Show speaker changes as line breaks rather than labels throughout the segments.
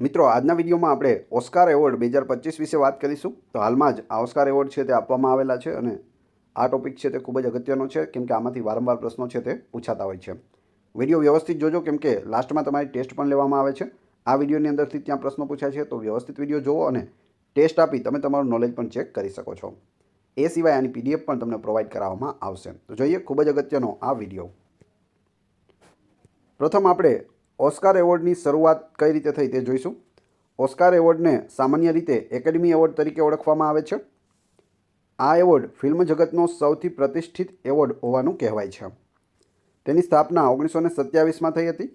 મિત્રો, આજના વિડીયોમાં આપણે ઓસ્કાર એવોર્ડ બે હજાર પચીસ વિશે વાત કરીશું. તો હાલમાં જ આ ઓસ્કાર એવોર્ડ છે તે આપવામાં આવેલા છે અને આ ટોપિક છે તે ખૂબ જ અગત્યનો છે, કેમ કે આમાંથી વારંવાર પ્રશ્નો છે તે પૂછાતા હોય છે. વીડિયો વ્યવસ્થિત જોજો, કેમ કે લાસ્ટમાં તમારી ટેસ્ટ પણ લેવામાં આવે છે. આ વિડીયોની અંદરથી ત્યાં પ્રશ્નો પૂછાય છે, તો વ્યવસ્થિત વીડિયો જોવો અને ટેસ્ટ આપી તમે તમારું નોલેજ પણ ચેક કરી શકો છો. એ સિવાય આની પીડીએફ પણ તમને પ્રોવાઈડ કરાવવામાં આવશે. તો જોઈએ, ખૂબ જ અગત્યનો આ વીડિયો. પ્રથમ આપણે ઓસ્કાર એવોર્ડની શરૂઆત કઈ રીતે થઈ તે જોઈશું. ઓસ્કાર એવોર્ડને સામાન્ય રીતે એકેડમી એવોર્ડ તરીકે ઓળખવામાં આવે છે. આ એવોર્ડ ફિલ્મ જગતનો સૌથી પ્રતિષ્ઠિત એવોર્ડ હોવાનું કહેવાય છે. તેની સ્થાપના ઓગણીસો ને સત્યાવીસમાં થઈ હતી.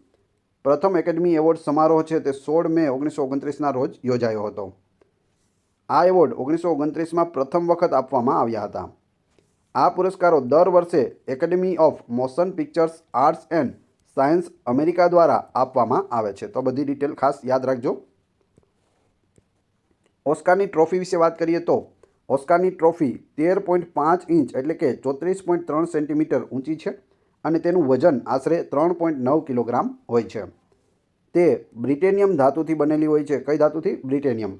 પ્રથમ એકેડમી એવોર્ડ સમારોહ છે તે સોળ મે ઓગણીસો ઓગણત્રીસના રોજ યોજાયો હતો. આ એવોર્ડ ઓગણીસો ઓગણત્રીસમાં પ્રથમ વખત આપવામાં આવ્યા હતા. આ પુરસ્કારો દર વર્ષે academy of motion pictures arts and science America દ્વારા આપવામાં આવે છે. તો બધી ડિટેલ ખાસ યાદ રાખજો. ઓસ્કારની ટ્રોફી વિશે વાત કરીએ તો, ઓસ્કારની ટ્રોફી તેર પોઈન્ટ પાંચ ઇંચ એટલે કે ચોત્રીસ પોઈન્ટ ત્રણ સેન્ટીમીટર ઊંચી છે અને તેનું વજન આશરે ત્રણ પોઈન્ટ નવ કિલોગ્રામ હોય છે. તે બ્રિટેનિયમ ધાતુથી બનેલી હોય છે. કઈ ધાતુથી? બ્રિટેનિયમ.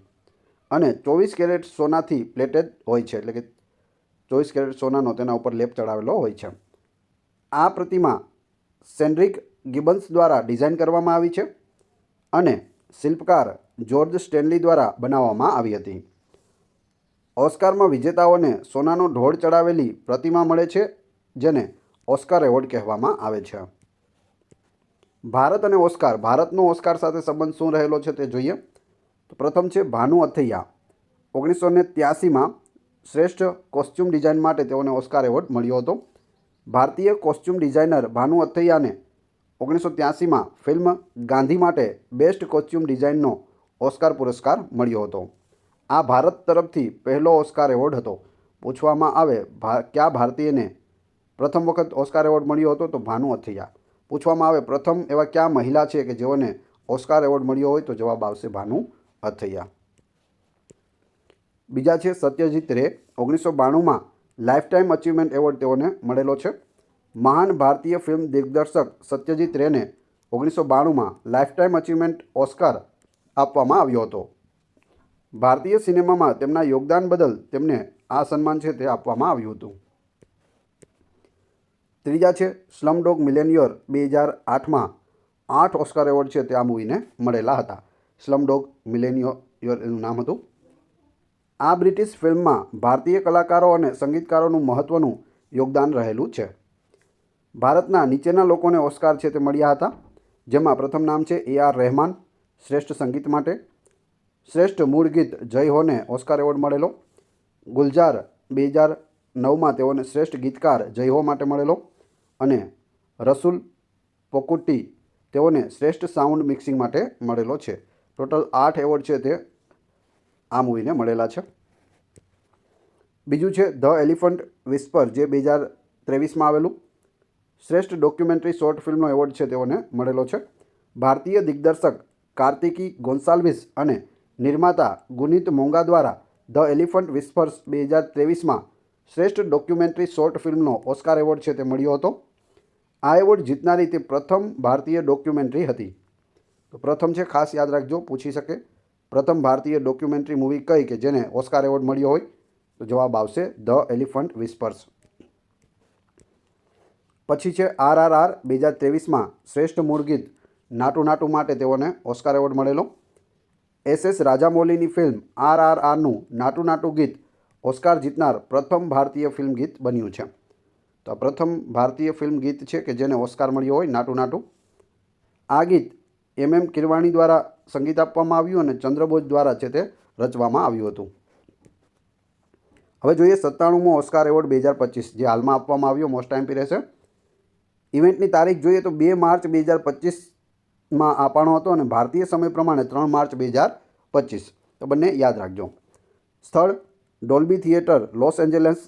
અને ચોવીસ કેરેટ સોનાથી પ્લેટેડ હોય છે. એટલે કે ચોવીસ કેરેટ સોનાનો તેના ઉપર લેપ ચડાવેલો હોય છે. આ પ્રતિમા સેન્ડ્રિક ગિબન્સ દ્વારા ડિઝાઇન કરવામાં આવી છે અને શિલ્પકાર જ્યોર્જ સ્ટેનલી દ્વારા બનાવવામાં આવી હતી. ઓસ્કારમાં વિજેતાઓને સોનાનો ઢોળ ચડાવેલી પ્રતિમા મળે છે, જેને ઓસ્કાર એવોર્ડ કહેવામાં આવે છે. ભારત અને ઓસ્કાર, ભારતનો ઓસ્કાર સાથે સંબંધ શું રહેલો છે તે જોઈએ. તો પ્રથમ છે ભાનુ અથૈયા. ઓગણીસો ને ત્યાસીમાં શ્રેષ્ઠ કોસ્ચ્યુમ ડિઝાઇન માટે તેઓને ઓસ્કાર એવોર્ડ મળ્યો હતો. ભારતીય કોસ્ચ્યુમ ડિઝાઇનર ભાનુ અથૈયાને ઓગણીસો ત્યાસીમાં ફિલ્મ ગાંધી માટે બેસ્ટ કોસ્ચ્યુમ ડિઝાઇનનો ઓસ્કાર પુરસ્કાર મળ્યો હતો. આ ભારત તરફથી પહેલો ઓસ્કાર એવોર્ડ હતો. પૂછવામાં આવે કયા ભારતીયને પ્રથમ વખત ઓસ્કાર એવોર્ડ મળ્યો હતો તો ભાનુ અથૈયા. પૂછવામાં આવે, પ્રથમ એવા કયા મહિલા છે કે જેઓને ઓસ્કાર એવોર્ડ મળ્યો હોય તો જવાબ આવશે ભાનુ અથૈયા. બીજા છે સત્યજીત રે. ઓગણીસો બાણુંમાં લાઈફ ટાઈમ અચીવમેન્ટ એવોર્ડ તેઓને મળેલો છે. મહાન ભારતીય ફિલ્મ દિગ્દર્શક સત્યજીત રેને ઓગણીસો બાણુંમાં લાઇફટાઈમ અચીવમેન્ટ ઓસ્કાર આપવામાં આવ્યો હતો. ભારતીય સિનેમામાં તેમના યોગદાન બદલ તેમને આ સન્માન છે તે આપવામાં આવ્યું હતું. ત્રીજા છે, સ્લમડોગ મિલેનિયર બે હજાર આઠમાં આઠ ઓસ્કાર એવોર્ડ છે તે આ મૂવીને મળેલા હતા. સ્લમડોગ મિલેનિયર એનું નામ હતું. આ બ્રિટિશ ફિલ્મમાં ભારતીય કલાકારો અને સંગીતકારોનું મહત્ત્વનું યોગદાન રહેલું છે. ભારતના નીચેના લોકોને ઓસ્કાર છે તે મળ્યા હતા, જેમાં પ્રથમ નામ છે એ આર રહેમાન, શ્રેષ્ઠ સંગીત માટે. શ્રેષ્ઠ મૂળ ગીત જય હોને ઓસ્કાર એવોર્ડ મળેલો. ગુલજાર બે હજાર નવમાં તેઓને શ્રેષ્ઠ ગીતકાર જય હો માટે મળેલો. અને રસુલ પોકુટ્ટી તેઓને શ્રેષ્ઠ સાઉન્ડ મિક્સિંગ માટે મળેલો છે. ટોટલ આઠ એવોર્ડ છે તે આ મૂવીને મળેલા છે. બીજું છે ધ એલિફન્ટ વિસ્પર, જે બે હજાર ત્રેવીસમાં આવેલું. શ્રેષ્ઠ ડોક્યુમેન્ટરી શોર્ટ ફિલ્મનો એવોર્ડ છે તેઓને મળેલો છે. ભારતીય દિગ્દર્શક કાર્તિકી ગોન્સાલ્વિસ અને નિર્માતા ગુનિત મોંગા દ્વારા ધ એલિફન્ટ વિસ્પર્સ બે હજાર ત્રેવીસમાં શ્રેષ્ઠ ડોક્યુમેન્ટરી શોર્ટ ફિલ્મનો ઓસ્કાર એવોર્ડ છે તે મળ્યો હતો. આ એવોર્ડ જીતનારી તે પ્રથમ ભારતીય ડોક્યુમેન્ટરી હતી. તો પ્રથમ છે, ખાસ યાદ રાખજો, પૂછી શકે. પ્રથમ ભારતીય ડોક્યુમેન્ટરી મૂવી કઈ કે જેને ઓસ્કાર એવોર્ડ મળ્યો હોય? તો જવાબ આવશે ધ એલિફન્ટ વિસ્પર્સ. પછી છે આર આર આર બે હજાર ત્રેવીસમાં શ્રેષ્ઠ મૂળ ગીત નાટુ નાટુ માટે તેઓને ઓસ્કાર એવોર્ડ મળેલો. એસ એસ રાજામૌલીની ફિલ્મ આર આર આરનું નાટુ નાટુ ગીત ઓસ્કાર જીતનાર પ્રથમ ભારતીય ફિલ્મ ગીત બન્યું છે. તો આ પ્રથમ ભારતીય ફિલ્મ ગીત છે કે જેને ઓસ્કાર મળ્યો હોય નાટુ નાટુ. આ ગીત એમ એમ કિરવાણી દ્વારા સંગીત આપવામાં આવ્યું અને ચંદ્રબોઝ દ્વારા છે તે રચવામાં આવ્યું હતું. હવે જોઈએ સત્તાણુંમો ઓસ્કાર એવોર્ડ બે હજાર પચીસ જે હાલમાં આપવામાં આવ્યો, મોસ્ટ ટાઈમ રહેશે. ઇવેન્ટની તારીખ જોઈએ તો બે માર્ચ બે હજાર પચીસમાં આપવાનો હતો અને ભારતીય સમય પ્રમાણે ત્રણ માર્ચ બે હજાર પચીસ. તો બંને યાદ રાખજો. સ્થળ Dolby theatre Los Angeles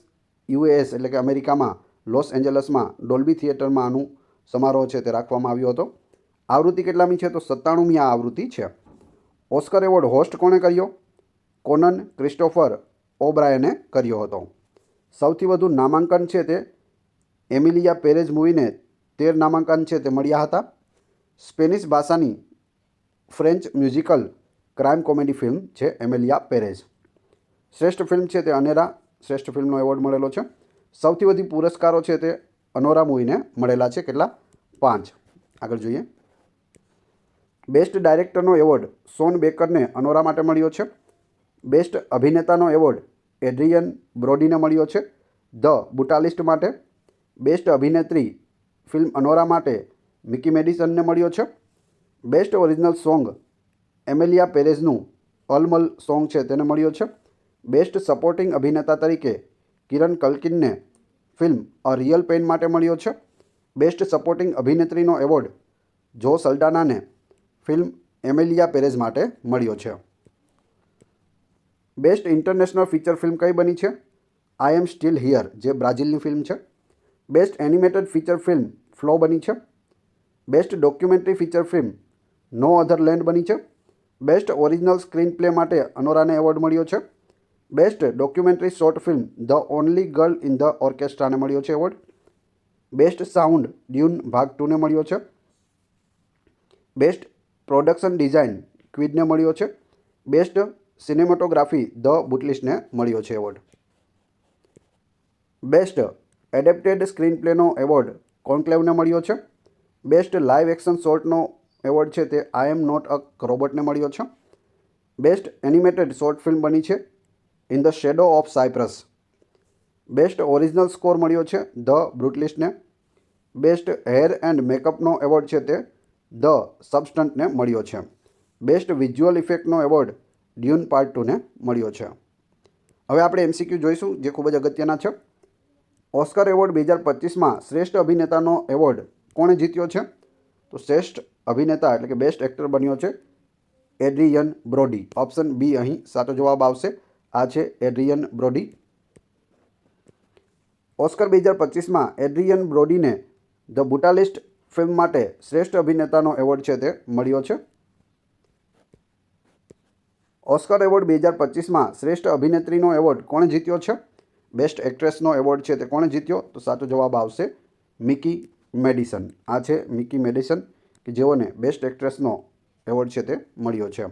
US એટલે કે અમેરિકામાં લોસ એન્જલસમાં ડોલ્બી થિયેટરમાં આનું સમારોહ છે તે રાખવામાં આવ્યો હતો. આવૃત્તિ કેટલામી છે તો સત્તાણુંમી આ આવૃત્તિ છે. ઓસ્કર એવોર્ડ હોસ્ટ કોણે કર્યો? કોનન ક્રિસ્ટોફર ઓબ્રાયને કર્યો હતો. સૌથી વધુ નામાંકન છે તે એમિલિયા પેરેજ મૂવીને તેર નામાંકન છે તે મળ્યા હતા. સ્પેનિશ ભાષાની French musical crime comedy film છે એમેલિયા પેરેઝ. શ્રેષ્ઠ ફિલ્મ છે તે અનેરા. શ્રેષ્ઠ ફિલ્મનો એવોર્ડ મળેલો છે. સૌથી વધુ પુરસ્કારો છે તે અનોરા મૂવીને મળેલા છે કેટલા? પાંચ. આગળ જોઈએ. બેસ્ટ ડાયરેક્ટરનો એવોર્ડ સોન બેકરને અનોરા માટે મળ્યો છે. બેસ્ટ અભિનેતાનો એવોર્ડ એડ્રિયન બ્રોડીને મળ્યો છે. ધ બુટાલિસ્ટ માટે બેસ્ટ અભિનેત્રી ફિલ્મ અનોરા માટે મિકી મેડિસનને મળ્યો છે. બેસ્ટ ઓરિજિનલ સોંગ એમેલિયા પેરેઝનું અલમલ સોંગ છે તેને મળ્યો છે. બેસ્ટ સપોર્ટિંગ અભિનેતા તરીકે કિરણ કલ્કિનને ફિલ્મ અ રિયલ પેન માટે મળ્યો છે. બેસ્ટ સપોર્ટિંગ અભિનેત્રીનો એવોર્ડ જો સલ્ડાનાને ફિલ્મ એમેલિયા પેરેઝ માટે મળ્યો છે. બેસ્ટ ઇન્ટરનેશનલ ફીચર ફિલ્મ કઈ બની છે? આઈ એમ સ્ટીલ હિયર જે બ્રાઝિલની ફિલ્મ છે. Best animated feature film Flow બની છે. Best documentary feature film no other land બની છે. બેસ્ટ ઓરિજિનલ સ્ક્રીન પ્લે માટે અનોરાને એવોર્ડ મળ્યો છે. Best documentary short film the only girl in the ઓર્કેસ્ટ્રાને મળ્યો છે એવોર્ડ. બેસ્ટ સાઉન્ડ ડ્યુન ભાગ ટુને મળ્યો છે. બેસ્ટ પ્રોડક્શન ડિઝાઇન ક્વિડને મળ્યો છે. બેસ્ટ સિનેમેટોગ્રાફી ધ બુટલિસ્ટને મળ્યો છે એવોર્ડ. બેસ્ટ એડેપ્ટેડ સ્ક્રીન પ્લેનો એવોર્ડ કોન્ક્લેવને મળ્યો છે. બેસ્ટ લાઇવ એક્શન શોર્ટનો એવોર્ડ છે તે આઈ એમ નોટ અ રોબોટને મળ્યો છે. બેસ્ટ એનિમેટેડ શોર્ટ ફિલ્મ બની છે in the shadow of Cypress best original score મળ્યો છે ધ બ્રુટલિસ્ટને બેસ્ટ હેર એન્ડ મેકઅપનો એવોર્ડ છે તે ધ સબસ્ટન્ટને મળ્યો છે. બેસ્ટ વિઝ્યુઅલ ઇફેક્ટનો એવોર્ડ ડ્યુન પાર્ટ ટુને મળ્યો છે. હવે આપણે એમસીક્યુ જોઈશું, જે ખૂબ જ અગત્યના છે. ઓસ્કર એવોર્ડ બે હજાર પચીસમાં શ્રેષ્ઠ અભિનેતાનો એવોર્ડ કોણે જીત્યો છે? તો શ્રેષ્ઠ અભિનેતા એટલે કે બેસ્ટ એક્ટર બન્યો છે એડ્રિયન બ્રોડી. ઓપ્શન બી અહીં સાચો જવાબ આવશે. આ છે એડ્રિયન બ્રોડી. ઓસ્કર બે હજાર પચીસમાં એડ્રિયન બ્રોડીને ધ બુટાલિસ્ટ ફિલ્મ માટે શ્રેષ્ઠ અભિનેતાનો એવોર્ડ છે તે મળ્યો છે. ઓસ્કર એવોર્ડ બે હજાર પચીસમાં શ્રેષ્ઠ અભિનેત્રીનો એવોર્ડ કોણે જીત્યો છે? બેસ્ટ એક્ટ્રેસનો એવોર્ડ છે તે કોણે જીત્યો? તો સાચો જવાબ આવશે મિકી મેડિસન. આ છે મિકી મેડિસન, કે જેઓને બેસ્ટ એક્ટ્રેસનો એવોર્ડ છે તે મળ્યો છે.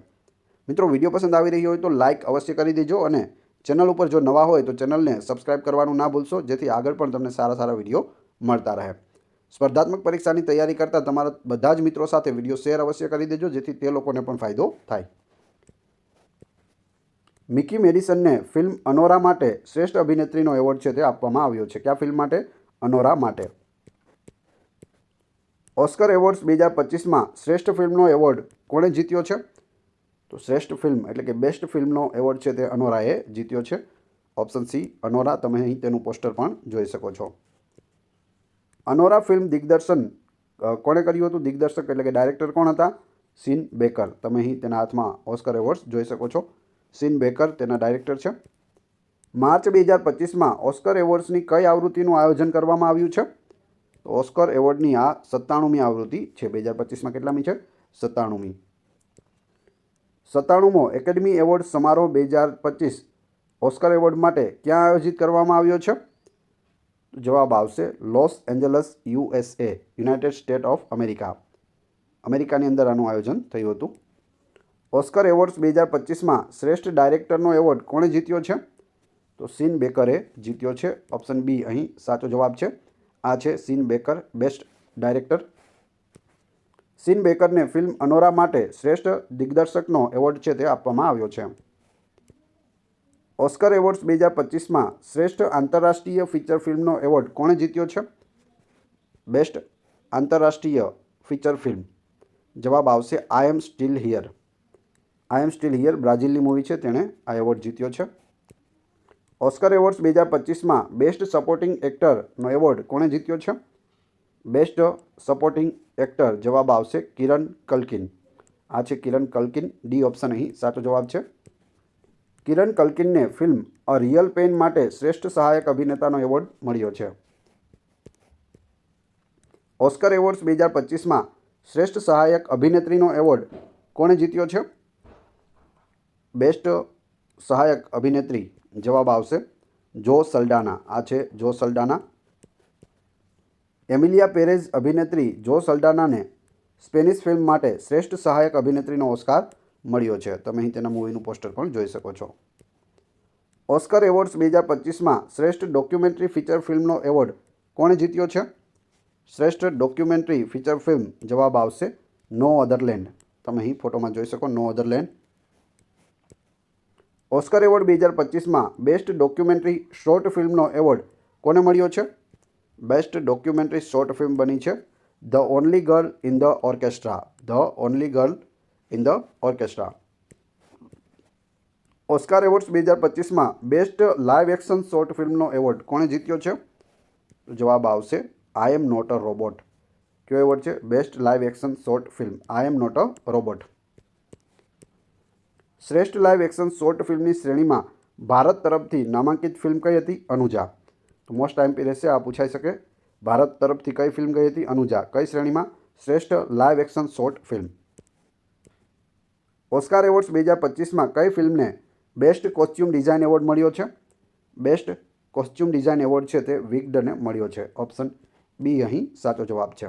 મિત્રો, વીડિયો પસંદ આવી રહ્યો હોય તો લાઇક અવશ્ય કરી દેજો અને ચેનલ ઉપર જો નવા હોય તો ચેનલને સબસ્ક્રાઇબ કરવાનું ના ભૂલશો, જેથી આગળ પણ તમને સારા સારા વીડિયો મળતા રહે. સ્પર્ધાત્મક પરીક્ષાની તૈયારી કરતાં તમારા બધા જ મિત્રો સાથે વીડિયો શેર અવશ્ય કરી દેજો, જેથી તે લોકોને પણ ફાયદો થાય. મિકી મેડિસનને ફિલ્મ અનોરા માટે શ્રેષ્ઠ અભિનેત્રીનો એવોર્ડ છે તે આપવામાં આવ્યો છે. કયા ફિલ્મ માટે? અનોરા માટે. ઓસ્કર એવોર્ડ્સ બે હજાર પચીસમાં શ્રેષ્ઠ ફિલ્મનો એવોર્ડ કોણે જીત્યો છે? તો શ્રેષ્ઠ ફિલ્મ એટલે કે બેસ્ટ ફિલ્મનો એવોર્ડ છે તે અનોરાએ જીત્યો છે. ઓપ્શન સી અનોરા તમે અહીં તેનું પોસ્ટર પણ જોઈ શકો છો. અનોરા ફિલ્મ દિગ્દર્શન કોણે કર્યું હતું? દિગ્દર્શક એટલે કે ડાયરેક્ટર કોણ હતા? સીન બેકર તમે અહીં તેના હાથમાં ઓસ્કર એવોર્ડ્સ જોઈ શકો છો. સીન બેકર, તેના ડાયરેક્ટર છે. માર્ચ બે હજાર પચીસમાં ઓસ્કર એવોર્ડ્સની કઈ આવૃત્તિનું આયોજન કરવામાં આવ્યું છે? તો ઓસ્કર એવોર્ડની આ સત્તાણુમી આવૃત્તિ છે. બે હજાર પચીસમાં કેટલામી છે? સત્તાણુંમી. સત્તાણુમો એકેડમી એવોર્ડ સમારોહ બે હજાર પચીસ ઓસ્કર એવોર્ડ માટે ક્યાં આયોજિત કરવામાં આવ્યો છે? જવાબ આવશે Los Angeles USA United State of America. અમેરિકાની અંદર આનું આયોજન થયું હતું. ઓસ્કર એવોર્ડ્સ બે હજાર પચીસમાં શ્રેષ્ઠ ડાયરેક્ટરનો એવોર્ડ કોણે જીત્યો છે? તો સીન બેકરે જીત્યો છે. ઓપ્શન બી અહીં સાચો જવાબ છે. આ છે Sean Baker, best director. Sean બેકરને film Anora માટે શ્રેષ્ઠ દિગ્દર્શકનો એવોર્ડ છે તે આપવામાં આવ્યો છે. ઓસ્કર એવોર્ડ્સ બે હજાર પચીસમાં શ્રેષ્ઠ આંતરરાષ્ટ્રીય ફીચર ફિલ્મનો એવોર્ડ કોણે જીત્યો છે? બેસ્ટ આંતરરાષ્ટ્રીય ફીચર ફિલ્મ. જવાબ આવશે I am still here. I am still here બ્રાઝિલની movie છે, તેણે આ એવોર્ડ જીત્યો છે. ઓસ્કર એવોર્ડ્સ બે હજાર પચીસમાં બેસ્ટ સપોર્ટિંગ એક્ટરનો એવોર્ડ કોણે જીત્યો છે? બેસ્ટ સપોર્ટિંગ એક્ટર જવાબ આવશે કિરણ કલ્કિન. આ છે કિરણ કલ્કિન ડી ઓપ્શન અહીં, સાચો જવાબ છે. કિરણ કલ્કિનને ફિલ્મ અ રિયલ પેન માટે શ્રેષ્ઠ સહાયક અભિનેતાનો એવોર્ડ મળ્યો છે. ઓસ્કર એવોર્ડ્સ બે હજાર પચીસમાં શ્રેષ્ઠ સહાયક અભિનેત્રીનો એવોર્ડ કોણે જીત્યો છે? બેસ્ટ સહાયક અભિનેત્રી જવાબ આવશે જો સલ્ડાના. આ છે જો સલ્ડાના. એમિલિયા પેરેઝ અભિનેત્રી જો સલ્ડાનાને સ્પેનિશ ફિલ્મ માટે શ્રેષ્ઠ સહાયક અભિનેત્રીનો ઓસ્કાર મળ્યો છે. તમે અહીં તેના મૂવીનું પોસ્ટર પણ જોઈ શકો છો. ઓસ્કર એવોર્ડ્સ બે હજાર પચીસમાં શ્રેષ્ઠ ડોક્યુમેન્ટરી ફીચર ફિલ્મનો એવોર્ડ કોણે જીત્યો છે? શ્રેષ્ઠ ડોક્યુમેન્ટરી ફીચર ફિલ્મ જવાબ આવશે નો અધરલેન્ડ. તમે અહીં ફોટોમાં જોઈ શકો નો અધરલેન્ડ. ઓસ્કર એવોર્ડ બે હજાર પચીસમાં બેસ્ટ ડોક્યુમેન્ટરી શોર્ટ ફિલ્મનો એવોર્ડ કોને મળ્યો છે? બેસ્ટ ડોક્યુમેન્ટરી શોર્ટ ફિલ્મ બની છે the only girl in the orchestra. The only girl in the orchestra. Oscar awards બે હજાર પચીસમાં બેસ્ટ લાઇવ એક્શન શોર્ટ ફિલ્મનો એવોર્ડ કોણે જીત્યો છે? જવાબ આવશે I am not a robot. કયો એવોર્ડ છે? Best live action short film. I am not a robot. શ્રેષ્ઠ લાઇવ એક્શન શોર્ટ ફિલ્મની શ્રેણીમાં ભારત તરફથી નામાંકિત ફિલ્મ કઈ હતી? અનુજા. તો મોસ્ટ ટાઈમ રહેશે, આ પૂછાઈ શકે. ભારત તરફથી કઈ ફિલ્મ ગઈ હતી? અનુજા. કઈ શ્રેણીમાં? શ્રેષ્ઠ live action short film Oscar awards બે હજાર પચીસમાં કઈ ફિલ્મને બેસ્ટ કોસ્ચ્યુમ ડિઝાઇન એવોર્ડ મળ્યો છે? બેસ્ટ કોસ્ચ્યુમ ડિઝાઇન એવોર્ડ છે તે વિગડને મળ્યો છે. ઓપ્શન બી અહીં સાચો જવાબ છે.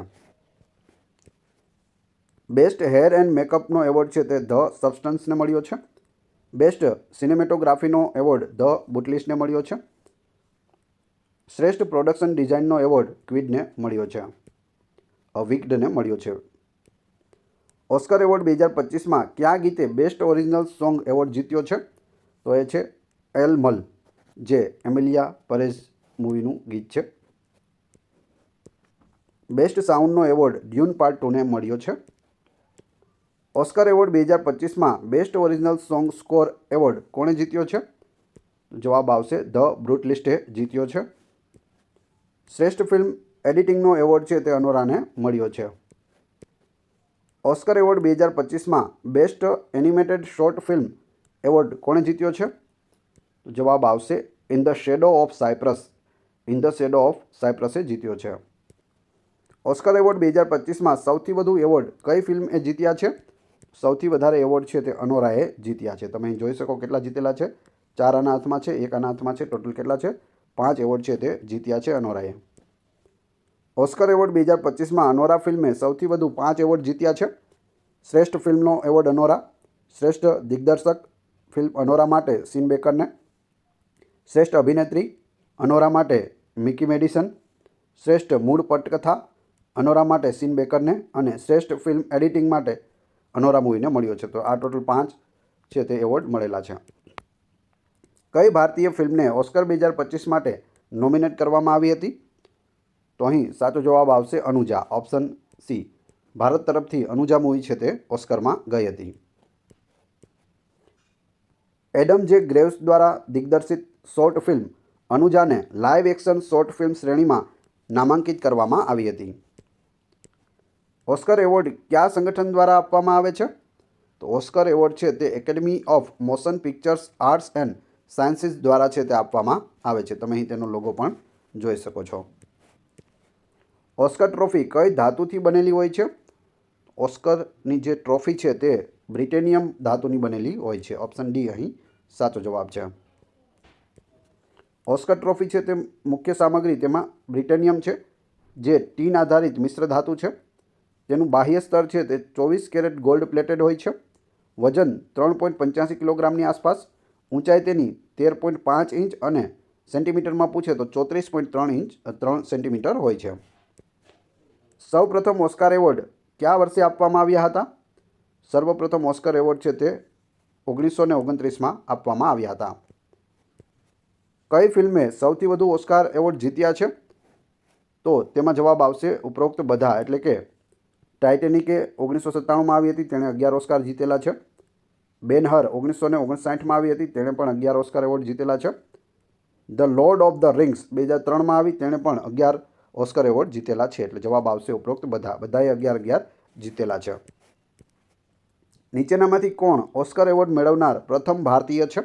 બેસ્ટ હેર એન્ડ મેકઅપનો એવોર્ડ છે તે ધ સબસ્ટન્સને મળ્યો છે. બેસ્ટ સિનેમેટોગ્રાફીનો એવોર્ડ ધ બુટલિસ્ટને મળ્યો છે. શ્રેષ્ઠ પ્રોડક્શન ડિઝાઇનનો એવોર્ડ ક્વિડને મળ્યો છે. વિકડને મળ્યો છે. ઓસ્કર એવોર્ડ બે હજાર પચીસમાં કયા ગીતે બેસ્ટ ઓરિજિનલ સોંગ એવોર્ડ જીત્યો છે? તો એ છે એલ મલ, જે એમિલિયા પરેઝ મૂવીનું ગીત છે. બેસ્ટ સાઉન્ડનો એવોર્ડ ડ્યુન પાર્ટ ટુને મળ્યો છે. ઓસ્કર એવોર્ડ બે હજાર પચીસમાં best original song score award કોણે જીત્યો છે? જવાબ આવશે ધ બ્રુટ લિસ્ટે જીત્યો છે. શ્રેષ્ઠ ફિલ્મ એડિટિંગનો એવોર્ડ છે તે અનોરાને મળ્યો છે. ઓસ્કર એવોર્ડ બે હજાર પચીસમાં best animated short film award કોણે જીત્યો છે? જવાબ આવશે in the shadow of Cypress. In the shadow of સાયપ્રસે જીત્યો છે. ઓસ્કર એવોર્ડ બે હજાર પચીસમાં સૌથી વધુ એવોર્ડ કઈ ફિલ્મ એ જીત્યા છે? સૌથી વધારે એવોર્ડ છે તે અનોરાએ જીત્યા છે. તમે જોઈ શકો કેટલા જીતેલા છે. ચાર આના હાથમાં છે, એક આના હાથમાં છે, ટોટલ કેટલા છે? પાંચ એવોર્ડ છે તે જીત્યા છે અનોરાએ. ઓસ્કર એવોર્ડ બે હજાર પચીસમાં અનોરા ફિલ્મે સૌથી વધુ પાંચ એવોર્ડ જીત્યા છે. શ્રેષ્ઠ ફિલ્મનો એવોર્ડ અનોરા, શ્રેષ્ઠ દિગ્દર્શક ફિલ્મ અનોરા માટે સીન બેકરને, શ્રેષ્ઠ અભિનેત્રી અનોરા માટે મિકી મેડિસન, શ્રેષ્ઠ મૂળ પટકથા અનોરા માટે સીન બેકરને અને શ્રેષ્ઠ ફિલ્મ એડિટિંગ માટે અનોરા મૂવીને મળ્યો છે. તો આ ટોટલ પાંચ છે તે એવોર્ડ મળેલા છે. કઈ ભારતીય ફિલ્મને ઓસ્કર બે હજાર પચીસ માટે નોમિનેટ કરવામાં આવી હતી? તો અહીં સાચો જવાબ આવશે અનુજા. ઓપ્શન સી, ભારત તરફથી અનુજા મૂવી છે તે ઓસ્કરમાં ગઈ હતી. એડમ જે ગ્રેવ્સ દ્વારા દિગ્દર્શિત શોર્ટ ફિલ્મ અનુજાને લાઇવ એક્શન શોર્ટ ફિલ્મ શ્રેણીમાં નામાંકિત કરવામાં આવી હતી. ઓસ્કર એવોર્ડ કયા સંગઠન દ્વારા આપવામાં આવે છે? તો ઓસ્કર એવોર્ડ છે તે academy of motion pictures, arts and sciences દ્વારા છે તે આપવામાં આવે છે. તમે અહીં તેનો લોગો પણ જોઈ શકો છો. ઓસ્કર ટ્રોફી કઈ ધાતુથી બનેલી હોય છે? ઓસ્કરની જે ટ્રોફી છે તે બ્રિટેનિયમ ધાતુની બનેલી હોય છે. ઓપ્શન ડી અહીં સાચો જવાબ છે. ઓસ્કર ટ્રોફી છે તે મુખ્ય સામગ્રી તેમાં બ્રિટેનિયમ છે, જે ટીન આધારિત મિશ્ર ધાતુ છે. તેનું બાહ્ય સ્તર છે તે ચોવીસ કેરેટ ગોલ્ડ પ્લેટેડ હોય છે. વજન ત્રણ પોઈન્ટ પંચ્યાસી કિલોગ્રામની આસપાસ. ઊંચાઈ તેની તેર પોઈન્ટ પાંચ ઇંચ અને સેન્ટીમીટરમાં પૂછે તો ચોત્રીસ પોઈન્ટ ત્રણ ઇંચ, ત્રણ સેન્ટીમીટર હોય છે. સૌપ્રથમ ઓસ્કાર એવોર્ડ કયા વર્ષે આપવામાં આવ્યા હતા? સર્વપ્રથમ ઓસ્કર એવોર્ડ છે તે ઓગણીસો ને ઓગણત્રીસમાં આપવામાં આવ્યા હતા. કઈ ફિલ્મે સૌથી વધુ ઓસ્કાર એવોર્ડ જીત્યા છે? તો તેમાં જવાબ આવશે ઉપરોક્ત બધા, એટલે કે ટાઇટેનિકે ઓગણીસો સત્તાણુંમાં આવી હતી, તેણે અગિયાર ઓસ્કાર જીતેલા છે. બેનહર ઓગણીસો ને ઓગણસાઠમાં આવી હતી, તેણે પણ અગિયાર ઓસ્કાર એવોર્ડ જીતેલા છે. The lord of the rings બે હજાર ત્રણમાં આવી, તેણે પણ અગિયાર ઓસ્કર એવોર્ડ જીતેલા છે. એટલે જવાબ આવશે ઉપરોક્ત બધા. બધાએ અગિયાર અગિયાર જીતેલા છે. નીચેનામાંથી કોણ ઓસ્કર એવોર્ડ મેળવનાર પ્રથમ ભારતીય છે?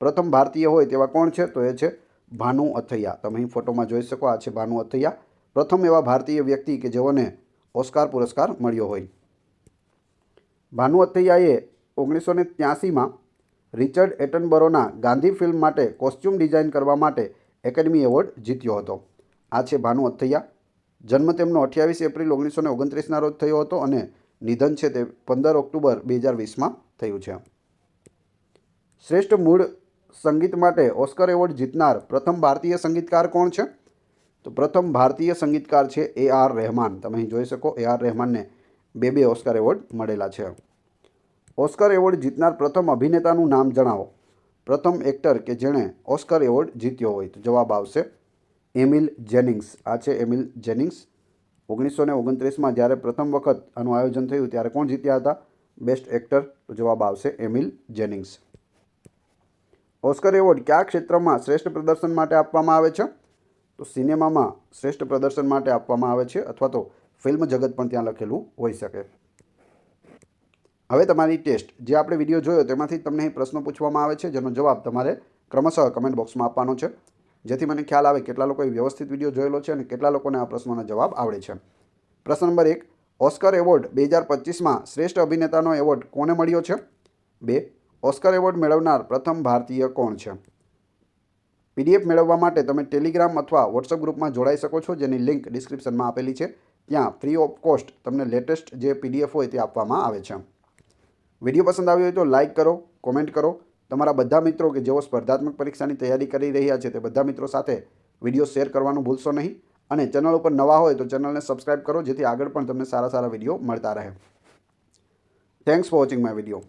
પ્રથમ ભારતીય હોય તેવા કોણ છે? તો એ છે ભાનુ અથૈયા. તમે અહીં ફોટોમાં જોઈ શકો, આ છે ભાનુ અથૈયા. પ્રથમ એવા ભારતીય વ્યક્તિ કે જેઓને ઓસ્કાર પુરસ્કાર મળ્યો હોય. ભાનુ અથૈયાએ ઓગણીસો ને ત્યાસીમાં રિચર્ડ એટનબરોના ગાંધી ફિલ્મ માટે કોસ્ચ્યુમ ડિઝાઇન કરવા માટે એકેડમી એવોર્ડ જીત્યો હતો. આ છે ભાનુ અથૈયા જન્મ તેમનો અઠ્યાવીસ એપ્રિલ ઓગણીસો ને ઓગણત્રીસના રોજ થયો હતો અને નિધન છે તે પંદર ઓક્ટોબર બે હજાર વીસમાં થયું છે. શ્રેષ્ઠ મૂળ સંગીત માટે ઓસ્કર એવોર્ડ જીતનાર પ્રથમ ભારતીય સંગીતકાર કોણ છે? તો પ્રથમ ભારતીય સંગીતકાર છે એ આર રહેમાન. તમે અહીં જોઈ શકો એ આર રહેમાનને બે બે ઓસ્કર એવોર્ડ મળેલા છે. ઓસ્કર એવોર્ડ જીતનાર પ્રથમ અભિનેતાનું નામ જણાવો. પ્રથમ એક્ટર કે જેણે ઓસ્કર એવોર્ડ જીત્યો હોય તો જવાબ આવશે એમિલ જેનિંગ્સ. આ છે એમિલ જેનિંગ્સ. ઓગણીસો ને ઓગણત્રીસમાં જ્યારે પ્રથમ વખત આનું આયોજન થયું ત્યારે કોણ જીત્યા હતા? બેસ્ટ એક્ટર તો જવાબ આવશે એમિલ જેનિંગ્સ. ઓસ્કર એવોર્ડ કયા ક્ષેત્રમાં શ્રેષ્ઠ પ્રદર્શન માટે આપવામાં આવે છે? તો સિનેમામાં શ્રેષ્ઠ પ્રદર્શન માટે આપવામાં આવે છે અથવા તો ફિલ્મ જગત પણ ત્યાં લખેલું હોઈ શકે. હવે તમારી ટેસ્ટ. જે આપણે વીડિયો જોયો તેમાંથી તમને પ્રશ્નો પૂછવામાં આવે છે, જેનો જવાબ તમારે ક્રમશઃ કમેન્ટ બોક્સમાં આપવાનો છે. જેથી મને ખ્યાલ આવે કેટલા લોકોએ વ્યવસ્થિત વીડિયો જોયેલો છે અને કેટલા લોકોને આ પ્રશ્નોના જવાબ આવડે છે. પ્રશ્ન નંબર એક. ઓસ્કર એવોર્ડ બે હજાર પચીસમાં શ્રેષ્ઠ અભિનેતાનો એવોર્ડ કોને મળ્યો છે? બે. ઓસ્કર એવોર્ડ મેળવનાર પ્રથમ ભારતીય કોણ છે? પીડીએફ મેળવવા માટે તમે ટેલિગ્રામ અથવા વોટ્સઅપ ગ્રુપમાં જોડાઈ શકો છો, જેની લિંક ડિસ્ક્રિપ્શનમાં આપેલી છે. ત્યાં ફ્રી ઓફ કોસ્ટ તમને લેટેસ્ટ જે પીડીએફ હોય તે આપવામાં આવે છે. વીડિયો પસંદ આવ્યો હોય તો લાઇક કરો કોમેન્ટ કરો. તમારા બધા મિત્રો કે જેઓ સ્પર્ધાત્મક પરીક્ષાની તૈયારી કરી રહ્યા છે તે બધા મિત્રો સાથે વીડિયો શેર કરવાનું ભૂલશો નહીં. અને ચેનલ ઉપર નવા હોય તો ચેનલને સબસ્ક્રાઇબ કરો, જેથી આગળ પણ તમને સારા સારા વીડિયો મળતા રહે. Thanks for watching my video